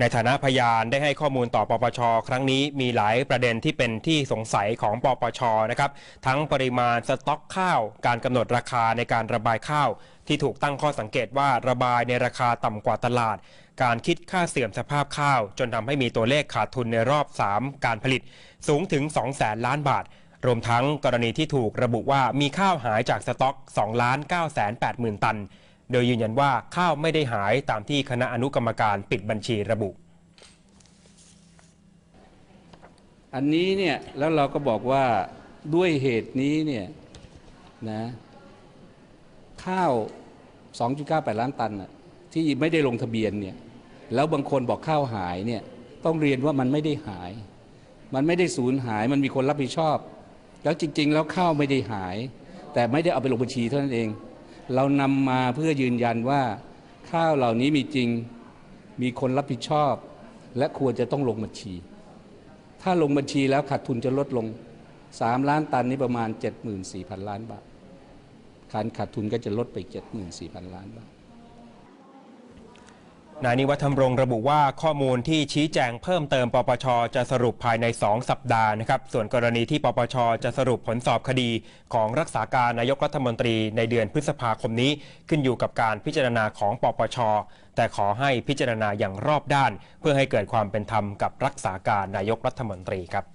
ในฐานะพยานได้ให้ข้อมูลต่อปปช ครั้งนี้มีหลายประเด็นที่เป็นที่สงสัยของปปชนะครับ ทั้งปริมาณสต็อกข้าว การกำหนดราคาในการระบายข้าว ที่ถูกตั้งข้อสังเกตว่าระบายในราคาต่ำกว่าตลาด การคิดค่าเสื่อมสภาพข้าว จนทำให้มีตัวเลขขาดทุนในรอบ 3 การผลิต สูงถึง2แสนล้านบาท รวมทั้งกรณีที่ถูกระบุว่ามีข้าวหายจากสต็อก2ล้าน9แสน8หมื่นตัน โดยยืนยันว่าข้าวไม่ได้หายตามที่คณะอนุกรรมการปิดบัญชีระบุ อันนี้เนี่ยแล้วเราก็บอกว่าด้วยเหตุนี้เนี่ยนะข้าว 2.98 ล้านตันที่ไม่ได้ลงทะเบียนเนี่ยแล้วบางคนบอกข้าวหายเนี่ยต้องเรียนว่ามันไม่ได้หาย มันไม่ได้สูญหาย มันมีคนรับผิดชอบ แล้วจริง ๆ แล้วข้าวไม่ได้หาย แต่ไม่ได้เอาไปลงบัญชีเท่านั้นเอง เรานำมาเพื่อยืนยันว่าข้าวเหล่านี้มีจริง มีคนรับผิดชอบ และควรจะต้องลงบัญชี ถ้าลงบัญชีแล้วขาดทุนจะลดลง 3 ล้านตันนี้ประมาณ 74,000 ล้านบาทการขาดทุนก็จะลดไป 74,000 ล้านบาท นายนิวัฒน์ธรรมรงค์ระบุว่าข้อมูลที่ชี้แจงเพิ่มเติมปปช จะสรุปภายใน 2 สัปดาห์นะครับ ส่วนกรณีที่ปปช จะสรุปผลสอบคดีของรักษาการนายกรัฐมนตรีในเดือนพฤษภาคมนี้ ขึ้นอยู่กับการพิจารณาของปปช แต่ขอให้พิจารณาอย่างรอบด้าน เพื่อให้เกิดความเป็นธรรมกับรักษาการนายกรัฐมนตรีครับ